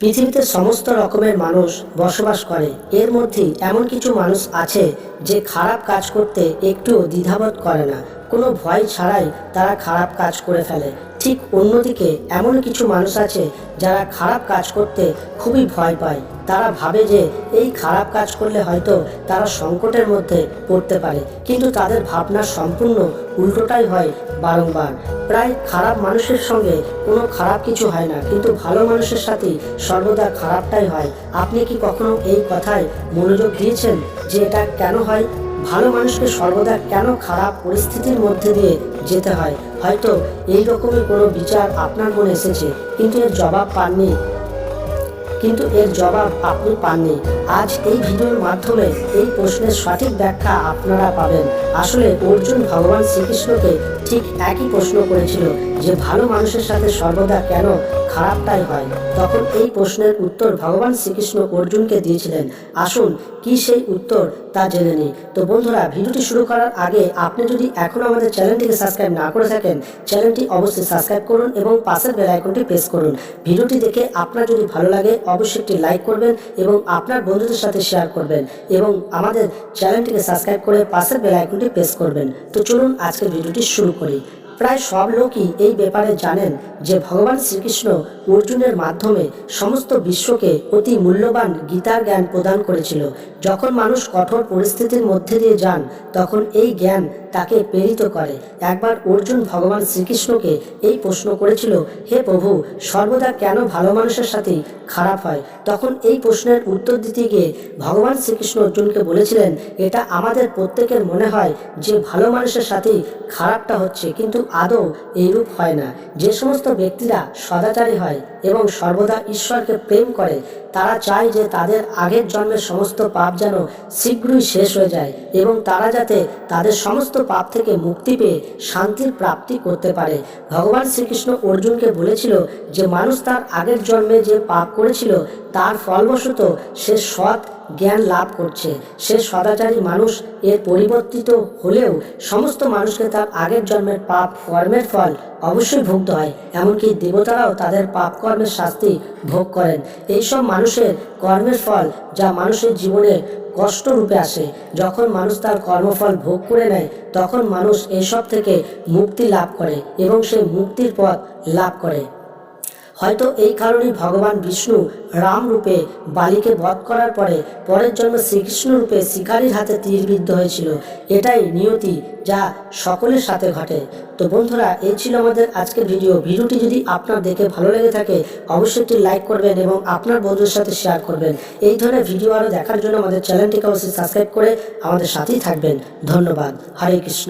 পৃথিবীতে সমস্ত রকমের মানুষ বসবাস করে। এর মধ্যে এমন কিছু মানুষ আছে যে খারাপ কাজ করতে একটু দ্বিধাবোধ করে না। কোনো ভয় ছাড়াই তারা খারাপ কাজ করে ফেলে। ঠিক অন্যদিকে এমন কিছু মানুষ আছে যারা খারাপ কাজ করতে খুবই ভয় পায়। তারা ভাবে যে এই খারাপ কাজ করলে হয়তো তারা সংকটের মধ্যে পড়তে পারে। কিন্তু তাদের ভাবনা সম্পূর্ণ উল্টোটাই হয় বারংবার। প্রায় খারাপ মানুষের সঙ্গে কোনো খারাপ কিছু হয় না, কিন্তু ভালো মানুষের সাথেই সর্বদা খারাপটাই হয়। আপনি কি কখনো এই কথায় মনোযোগ দিয়েছেন যে এটা কেন হয়? ভালো মানুষকে সর্বদা কেন খারাপ পরিস্থিতির মধ্যে দিয়ে যেতে হয়? হয়তো এই রকমের কোনো বিচার আপনার মনে এসেছে, কিন্তু এর জবাব পাননি। কিন্তু এর জবাব আপনি পাননি। আজ এই ভিডিওর মাধ্যমে এই প্রশ্নের সঠিক ব্যাখ্যা আপনারা পাবেন। আসলে অর্জুন ভগবান শ্রীকৃষ্ণকে ঠিক একই প্রশ্ন করেছিল যে ভালো মানুষের সাথে সর্বদা কেন খারাপটাই হয়? তখন এই প্রশ্নের উত্তর ভগবান শ্রীকৃষ্ণ অর্জুনকে দিয়েছিলেন। আসুন, কি সেই উত্তর তা জেনে নিই। তো বন্ধুরা, ভিডিওটি শুরু করার আগে আপনি যদি এখনও আমাদের চ্যানেলটিকে সাবস্ক্রাইব না করে থাকেন, চ্যানেলটি অবশ্যই সাবস্ক্রাইব করুন এবং পাশের বেল আইকনটি প্রেস করুন। ভিডিওটি দেখে আপনার যদি ভালো লাগে, অবশ্যই একটি লাইক করবেন এবং আপনার বন্ধুদের সাথে শেয়ার করবেন এবং আমাদের চ্যানেলটিকে সাবস্ক্রাইব করে পাশের বেল আইকনটি প্রেস করবেন। তো চলুন আজকের ভিডিওটি শুরু করি। প্রায় সব লোকই এই ব্যাপারে জানেন যে ভগবান শ্রীকৃষ্ণ অর্জুনের মাধ্যমে সমস্ত বিশ্বকে অতি মূল্যবান গীতার জ্ঞান প্রদান করেছিল। যখন মানুষ কঠোর পরিস্থিতির মধ্যে দিয়ে যান, তখন এই জ্ঞান তাকে প্রেরিত করে। একবার অর্জুন ভগবান শ্রীকৃষ্ণকে এই প্রশ্ন করেছিল, হে প্রভু, সর্বদা কেন ভালো মানুষের সাথেই খারাপ হয়? তখন এই প্রশ্নের উত্তর দিতে গিয়ে ভগবান শ্রীকৃষ্ণ অর্জুনকে বলেছিলেন, এটা আমাদের প্রত্যেকের মনে হয় যে ভালো মানুষের সাথেই খারাপটা হচ্ছে, কিন্তু আদৌ এইরূপ হয় না। যে সমস্ত ব্যক্তিরা সদাচারী হয় এবং সর্বদা ঈশ্বরকে প্রেম করে, তারা চায় যে তাদের আগের জন্মের সমস্ত পাপ যেন শীঘ্রই শেষ হয়ে যায় এবং তারা যাতে তাদের সমস্ত পাপ থেকে মুক্তি পেয়ে শান্তির প্রাপ্তি করতে পারে। ভগবান শ্রীকৃষ্ণ অর্জুনকে বলেছিল যে, মানুষ তার আগের জন্মে যে পাপ করেছিল তার ফলবশত সে সৎ জ্ঞান লাভ করছে। সে সদাচারী মানুষ, এর পরিবর্তিত হলেও সমস্ত মানুষকে তার আগের জন্মের পাপ কর্মের ফল অবশ্যই ভুগতে হয়, এমনকি দেবতারাও তাদের পাপ কর্মের শাস্তি ভোগ করেন। এইসব মানুষের কর্মের ফল যা মানুষের জীবনে কষ্ট রূপে আসে। যখন মানুষ তার কর্মফল ভোগ করে নেয়, তখন মানুষ এসব থেকে মুক্তি লাভ করে এবং সে মুক্তির পথ লাভ করে। হয়তো এই কারণেই ভগবান বিষ্ণু রাম রূপে বালিকে বধ করার পরে পরের জন্ম শ্রীকৃষ্ণ রূপে শিকারীর হাতে তীরবিদ্ধ হয়েছিল। এটাই নিয়তি যা সকলের সাথে ঘটে। তো বন্ধুরা, এই ছিল আমাদের আজকের ভিডিও ভিডিওটি যদি আপনার দেখে ভালো লেগে থাকে, অবশ্যই একটি লাইক করবেন এবং আপনার বন্ধুদের সাথে শেয়ার করবেন। এই ধরনের ভিডিও আরও দেখার জন্য আমাদের চ্যানেলটিকে অবশ্যই সাবস্ক্রাইব করে আমাদের সাথেই থাকবেন। ধন্যবাদ। হরে কৃষ্ণ।